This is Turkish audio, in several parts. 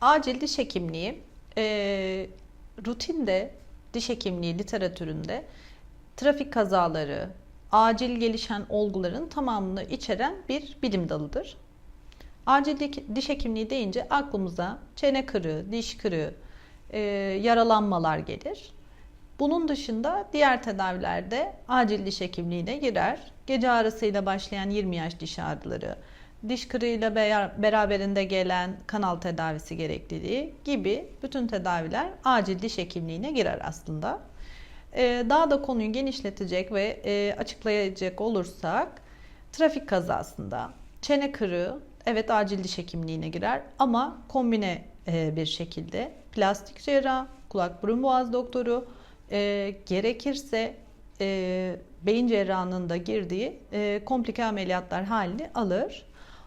acil diş hekimliği e, rutinde diş hekimliği literatüründe trafik kazaları, acil gelişen olguların tamamını içeren bir bilim dalıdır. Acil di- diş hekimliği deyince aklımıza çene kırığı, diş kırığı, e, yaralanmalar gelir. Bunun dışında diğer tedavilerde acil diş hekimliğine girer. Gece ağrısıyla başlayan 20 yaş diş ağrıları, diş kırığıyla beraberinde gelen kanal tedavisi gerekliliği gibi bütün tedaviler acil diş hekimliğine girer aslında. Ee, Daha da konuyu genişletecek ve e, açıklayacak olursak trafik kazasında çene kırığı evet acil diş hekimliğine girer ama kombine e, bir şekilde plastik cerrah, kulak burun boğaz doktoru e, gerekirse beyin cerrahının da girdiği komplike ameliyatlar halini alır.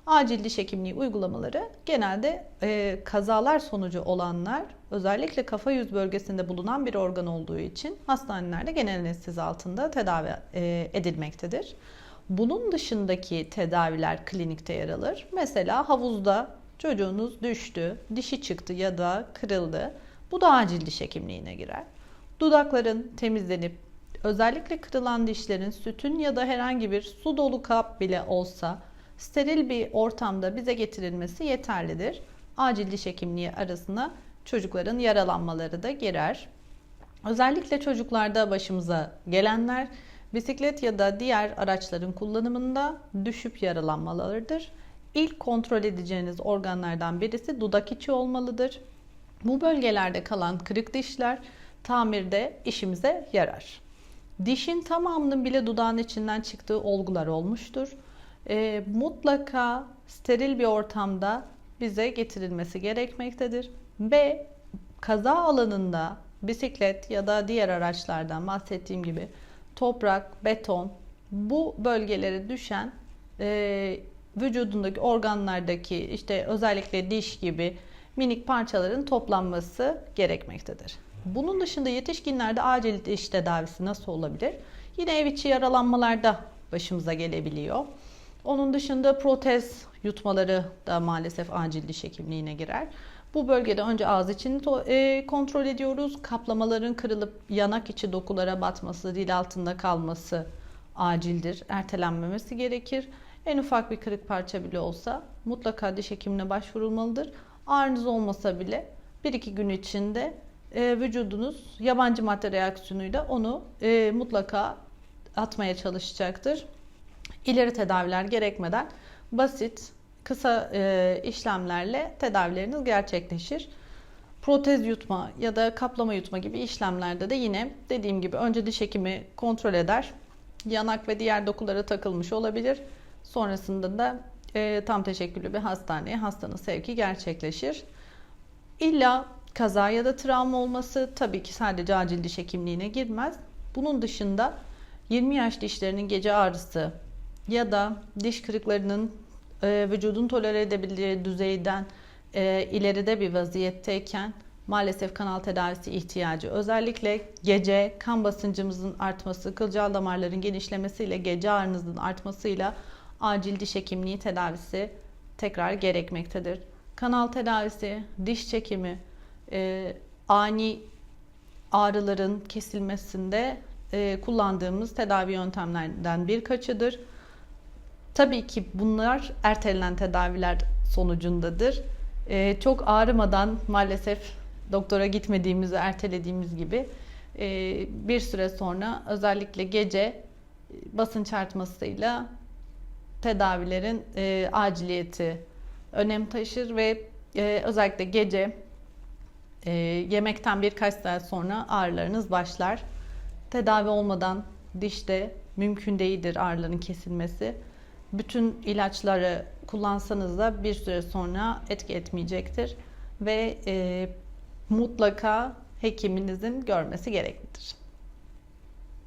Acil diş hekimliği uygulamaları genelde e, kazalar sonucu olanlar özellikle kafa yüz bölgesinde bulunan bir organ olduğu için hastanelerde genel anestezi altında tedavi e, edilmektedir. Bunun dışındaki tedaviler klinikte yer alır. Mesela havuzda çocuğunuz düştü, dişi çıktı ya da kırıldı. Bu da acil diş hekimliğine girer. Dudakların temizlenip özellikle kırılan dişlerin sütün ya da herhangi bir su dolu kap bile olsa steril bir ortamda bize getirilmesi yeterlidir. Acil diş hekimliği arasına çocukların yaralanmaları da girer. Özellikle çocuklarda başımıza gelenler bisiklet ya da diğer araçların kullanımında düşüp yaralanmalarıdır. İlk kontrol edeceğiniz organlardan birisi dudak içi olmalıdır. Bu bölgelerde kalan kırık dişler tamirde işimize yarar. Dişin tamamının bile dudağın içinden çıktığı olgular olmuştur. Ee, mutlaka steril bir ortamda bize getirilmesi gerekmektedir. Ve kaza alanında bisiklet ya da diğer araçlardan bahsettiğim gibi toprak, beton bu bölgelere düşen e, vücudundaki organlardaki işte özellikle diş gibi minik parçaların toplanması gerekmektedir. Bunun dışında yetişkinlerde acil diş tedavisi nasıl olabilir? Yine ev içi yaralanmalarda başımıza gelebiliyor. Onun dışında protez yutmaları da maalesef acil diş hekimliğine girer. Bu bölgede önce ağız içini e, kontrol ediyoruz. Kaplamaların kırılıp yanak içi dokulara batması, dil altında kalması acildir. Ertelenmemesi gerekir. En ufak bir kırık parça bile olsa mutlaka diş hekimine başvurulmalıdır. Ağrınız olmasa bile 1-2 gün içinde e, vücudunuz yabancı madde reaksiyonuyla onu e, mutlaka atmaya çalışacaktır. İleri tedaviler gerekmeden basit, kısa e, işlemlerle tedavileriniz gerçekleşir. Protez yutma ya da kaplama yutma gibi işlemlerde de yine dediğim gibi önce diş hekimi kontrol eder. Yanak ve diğer dokulara takılmış olabilir. Sonrasında da e, tam teşekküllü bir hastaneye hastanın sevki gerçekleşir. İlla kaza ya da travma olması tabii ki sadece acil diş hekimliğine girmez. Bunun dışında 20 yaş dişlerinin gece ağrısı ya da diş kırıklarının e, vücudun tolere edebildiği düzeyden e, ileride bir vaziyetteyken maalesef kanal tedavisi ihtiyacı. Özellikle gece kan basıncımızın artması, kılcal damarların genişlemesiyle gece ağrınızın artmasıyla acil diş hekimliği tedavisi tekrar gerekmektedir. Kanal tedavisi, diş çekimi, e, ani ağrıların kesilmesinde e, kullandığımız tedavi yöntemlerinden birkaçıdır. Tabii ki bunlar ertelenen tedaviler sonucundadır. E, çok ağrımadan maalesef doktora gitmediğimizi ertelediğimiz gibi e, bir süre sonra özellikle gece basınç artmasıyla tedavilerin e, aciliyeti önem taşır ve e, özellikle gece e, yemekten birkaç saat sonra ağrılarınız başlar. Tedavi olmadan dişte mümkün değildir ağrıların kesilmesi. Bütün ilaçları kullansanız da bir süre sonra etki etmeyecektir ve e, mutlaka hekiminizin görmesi gereklidir.